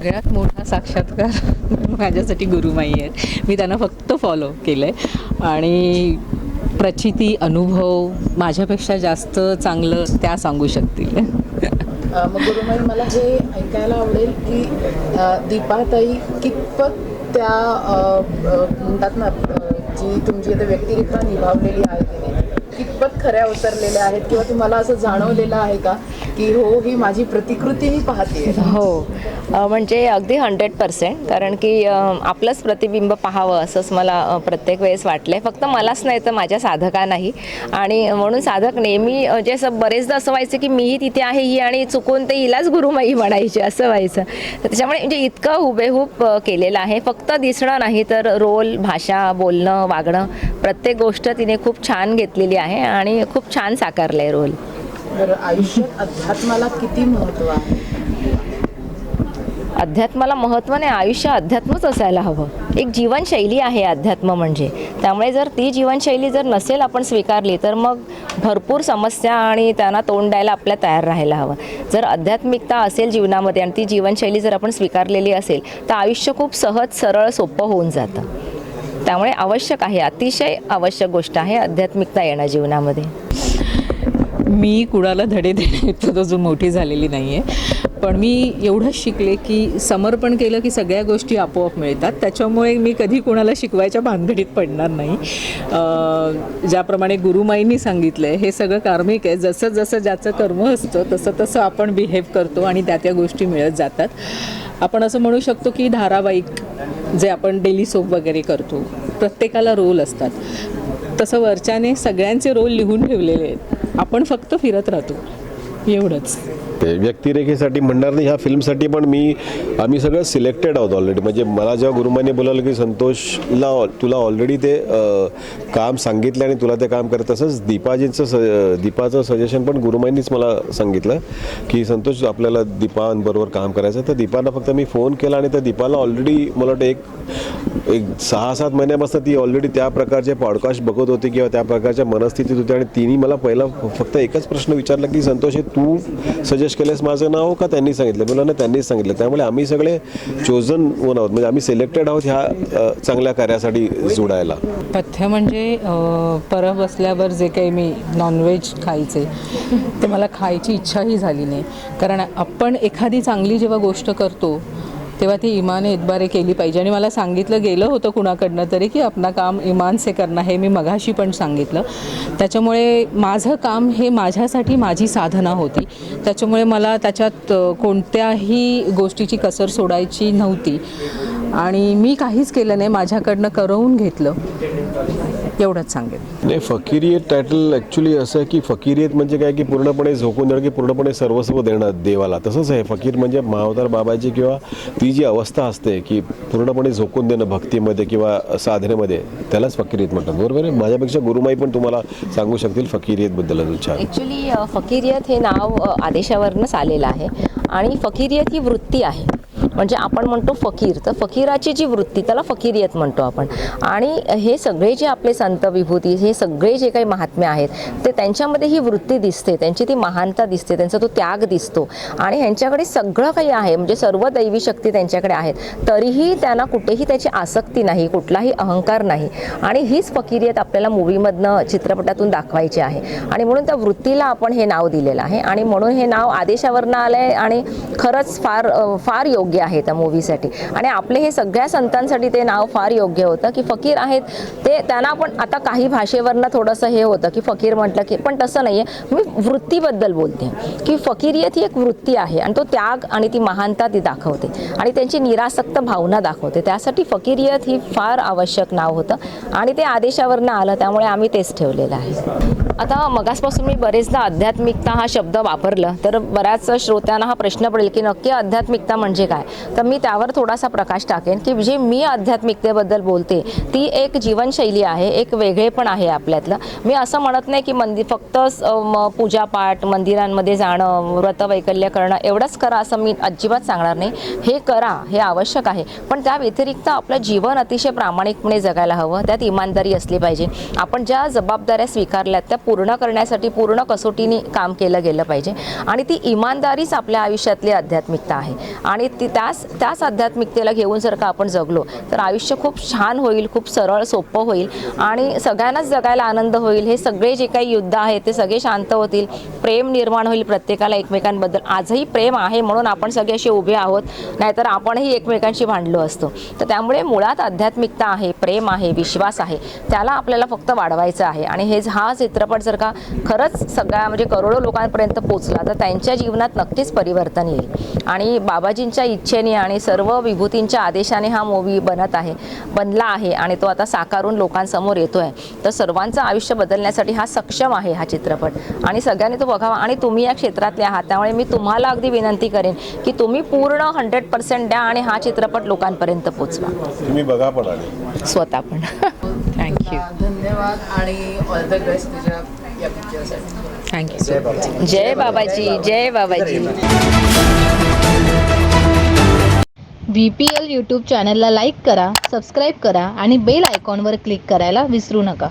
सगळ्यात मोठा साक्षात्कार माझ्यासाठी गुरुमाई आहेत. मी त्यांना फक्त फॉलो केलं आहे आणि प्रचिती अनुभव माझ्यापेक्षा जास्त चांगलं त्या सांगू शकतील. मग गुरुमाई मला हे ऐकायला आवडेल की दीपाताई कितपत त्या म्हणतात ना जी तुमची आता व्यक्तिरेखा निभावलेली आहे कितपत खऱ्या उतरलेल्या आहेत किंवा तुम्हाला असं जाणवलेलं आहे का? की हो ही माझी प्रतिकृती मी पाहते हो. म्हणजे अगदी हंड्रेड पर्सेंट कारण की आपलंच प्रतिबिंब पाहावं असंच मला प्रत्येक वेळेस वाटलं आहे फक्त मलाच नाही तर माझ्या साधकांनाही. आणि म्हणून साधक नेहमी जे असं बरेचदा असं व्हायचं की मीही तिथे आहे ही आणि चुकून ते हिलाच गुरुमाई म्हणायची असं व्हायचं. तर त्याच्यामुळे म्हणजे इतकं हुबेहूब केलेलं आहे. फक्त दिसणं नाही तर रोल भाषा बोलणं वागणं प्रत्येक गोष्ट तिने खूप छान घेतलेली आहे आणि खूप छान साकारलं आहे रोल. तर आयुष्यात अध्यात्माला किती महत्त्व आहे? अध्यात्माला महत्त्व नाही आयुष्य अध्यात्मच असायला हवं. एक जीवनशैली आहे अध्यात्म म्हणजे. त्यामुळे जर ती जीवनशैली जर नसेल आपण स्वीकारली तर मग भरपूर समस्या आणि त्यांना तोंड द्यायला आपल्या तयार राहायला हवं. जर आध्यात्मिकता असेल जीवनामध्ये आणि ती जीवनशैली जर आपण स्वीकारलेली असेल तर आयुष्य खूप सहज सरळ सोपं होऊन जातं. त्यामुळे आवश्यक आहे अतिशय आवश्यक गोष्ट आहे आध्यात्मिकता येणं जीवनामध्ये. मी कुणाला धडे देण्यात अजून मोठी झालेली नाही आहे पण मी एवढंच शिकले की समर्पण केलं की सगळ्या गोष्टी आपोआप मिळतात. त्याच्यामुळे मी कधी कोणाला शिकवायच्या भानगडीत पडणार नाही. ज्याप्रमाणे गुरुमाईंनी सांगितलं आहे हे सगळं कार्मिक आहे. जसं जसं ज्याचं कर्म असतं तसं तसं आपण बिहेव करतो आणि त्या त्या गोष्टी मिळत जातात. आपण असं म्हणू शकतो की धारावाहिक जे आपण डेली सोप वगैरे करतो प्रत्येकाला रोल असतात. तसं वरच्याने सगळ्यांचे रोल लिहून ठेवलेले आहेत. आपण फक्त फिरत राहतो. एवढंच. ते व्यक्तिरेखेसाठी म्हणणार नाही ह्या फिल्मसाठी पण मी आम्ही सगळं सिलेक्टेड आहोत ऑलरेडी म्हणजे मला जेव्हा गुरुमाने बोलावलं की संतोषला तुला ऑलरेडी ते काम सांगितलं आणि तुला ते काम करत तसंच दीपाजींचं स दीपाचं सजेशन पण गुरुमाईंनीच मला सांगितलं की संतोष आपल्याला दीपांबरोबर काम करायचं तर दीपाला फक्त मी फोन केला आणि त्या दीपाला ऑलरेडी मला वाटतं एक एक सहा सात महिन्यापासून ती ऑलरेडी त्या प्रकारचे पॉडकास्ट बघत होती किंवा त्या प्रकारच्या मनस्थितीत होती. आणि तिने मला पहिला फक्त एकच प्रश्न विचारला की संतोष हे तू सजेस्ट केलेस माझं नाव हो, का त्यांनी सांगितलं. मुलांना ना त्यांनीच सांगितलं. त्यामुळे आम्ही सगळे चोजन वन आहोत. म्हणजे आम्ही सिलेक्टेड आहोत ह्या चांगल्या कार्यासाठी जोडायला. पथ्य म्हणजे परब परत बसल्यावर जे काही मी नॉनव्हेज खायचे ते मला खायची इच्छाही झाली नाही. कारण आपण एखादी चांगली जेव्हा गोष्ट करतो तेव्हा ती इमाने इतबारे केली पाहिजे. आणि मला सांगितलं गेलं होतं कुणाकडनं तरी की आपला काम इमान से करणं हे मी मघाशी पण सांगितलं. त्याच्यामुळे माझं काम हे माझ्यासाठी माझी साधना होती. त्याच्यामुळे मला त्याच्यात कोणत्याही गोष्टीची कसर सोडायची नव्हती. आणि मी काहीच केलं नाही माझ्याकडनं करवून घेतलं. एवढंच सांगेन. नाही फकीरियत टायटल ॲक्च्युली असं आहे की फकीरियत म्हणजे काय की पूर्णपणे झोकून देणं की पूर्णपणे सर्वस्व देणं देवाला. तसंच आहे फकीर म्हणजे महावतार बाबाची किंवा ती जी अवस्था असते की पूर्णपणे झोकून देणं भक्तीमध्ये किंवा साधनेमध्ये त्यालाच फकीरियत म्हणतात. बरोबर आहे? माझ्यापेक्षा गुरुमाई पण तुम्हाला सांगू शकतील फकीरियतबद्दल अजून छान. ॲक्च्युली फकीरियत हे नाव आदेशावरनंच आलेलं आहे. आणि फकीरियत ही वृत्ती आहे. म्हणजे आपण म्हणतो फकीर. तर फकीराची जी वृत्ती त्याला फकीरियत म्हणतो आपण. आणि हे सगळे जे आपले संत विभूती हे सगळे जे काही महात्म्य आहेत ते त्यांच्यामध्ये ही वृत्ती दिसते त्यांची ती महानता दिसते त्यांचा तो त्याग दिसतो. आणि ह्यांच्याकडे सगळं काही आहे म्हणजे सर्व दैवी शक्ती त्यांच्याकडे आहेत तरीही त्यांना कुठेही त्याची आसक्ती नाही कुठलाही अहंकार नाही. आणि हीच फकीरियत आपल्याला मूवीमधनं चित्रपटातून दाखवायची आहे. आणि म्हणून त्या वृत्तीला आपण हे नाव दिलेलं आहे. आणि म्हणून हे नाव आदेशावरनं आलं आहे आणि खरंच फार फार योग्य आहे. त्या मूवीसाठी आणि आपले हे सगळ्या संतांसाठी ते नाव फार योग्य होतं की फकीर आहेत ते त्यांना पण आता काही भाषेवरनं थोडंसं हे होतं की फकीर म्हटलं की पण तसं नाही आहे मी वृत्तीबद्दल बोलते की फकीरियत ही एक वृत्ती आहे आणि तो त्याग आणि ती महानता ती दाखवते. आणि त्यांची निरासक्त भावना दाखवते. त्यासाठी फकीरियत ही फार आवश्यक नाव होतं आणि ते आदेशावरनं आलं त्यामुळे आम्ही तेच ठेवलेलं आहे. आता मगासपासून मी बरेचदा आध्यात्मिकता हा शब्द वापरलं तर बऱ्याच श्रोत्यांना हा प्रश्न पडेल की नक्की आध्यात्मिकता म्हणजे काय? तर मी त्यावर थोडासा प्रकाश टाकेन की जे मी आध्यात्मिकतेबद्दल बोलते ती एक जीवनशैली आहे एक वेगळेपण आहे आपल्यातलं. मी असं म्हणत नाही की मंदिर फक्त पूजापाठ मंदिरांमध्ये जाणं व्रत वैकल्य करणं एवढंच करा असं मी अजिबात सांगणार नाही. हे करा हे आवश्यक आहे. पण त्या व्यतिरिक्त आपलं जीवन अतिशय प्रामाणिकपणे जगायला हवं त्यात इमानदारी असली पाहिजे. आपण ज्या जबाबदाऱ्या स्वीकारल्यात त्या पूर्ण करण्यासाठी पूर्ण कसोटीने काम केलं गेलं पाहिजे. आणि ती इमानदारीच आपल्या आयुष्यातली आध्यात्मिकता आहे. आणि ती त्या त्याच त्याच आध्यात्मिकतेला घेऊन जर का आपण जगलो तर आयुष्य खूप छान होईल खूप सरळ सोपं होईल आणि सगळ्यांनाच जगायला आनंद होईल. हे सगळे जे काही युद्ध आहेत ते सगळे शांत होतील. प्रेम निर्माण होईल प्रत्येकाला एकमेकांबद्दल. आजही प्रेम आहे म्हणून आपण सगळे असे उभे आहोत नाहीतर आपणही एकमेकांशी भांडलो असतो. तर त्यामुळे मुळात आध्यात्मिकता आहे प्रेम आहे विश्वास आहे त्याला आपल्याला फक्त वाढवायचं आहे. आणि हे हा चित्रपट जर का खरंच सगळ्या म्हणजे करोडो लोकांपर्यंत पोचला तर त्यांच्या जीवनात नक्कीच परिवर्तन येईल. आणि बाबाजींच्या इच्छेने आणि सर्व विभूतींच्या आदेशाने हा मूवी बनत आहे बनला आहे आणि तो आता साकारून लोकांसमोर येतोय. तर सर्वांचं आयुष्य बदलण्यासाठी हा सक्षम आहे हा चित्रपट. आणि सगळ्यांनी तो बघावा आणि तुम्ही या क्षेत्रातले आहात त्यामुळे मी तुम्हाला अगदी विनंती करेन की तुम्ही पूर्ण हंड्रेड पर्सेंट द्या आणि हा चित्रपट लोकांपर्यंत पोचवा तुम्ही बघा पण स्वतः पण थँक्यू धन्यवाद आणि ऑल द बेस्ट तुझ्या या पिक्चरसाठी थँक्यू सो मच जय बाबाजी जय बाबाजी. व्ही पी एल यूट्यूब चॅनलला लाईक करा सबस्क्राईब करा आणि बेल आयकॉनवर क्लिक करायला विसरू नका.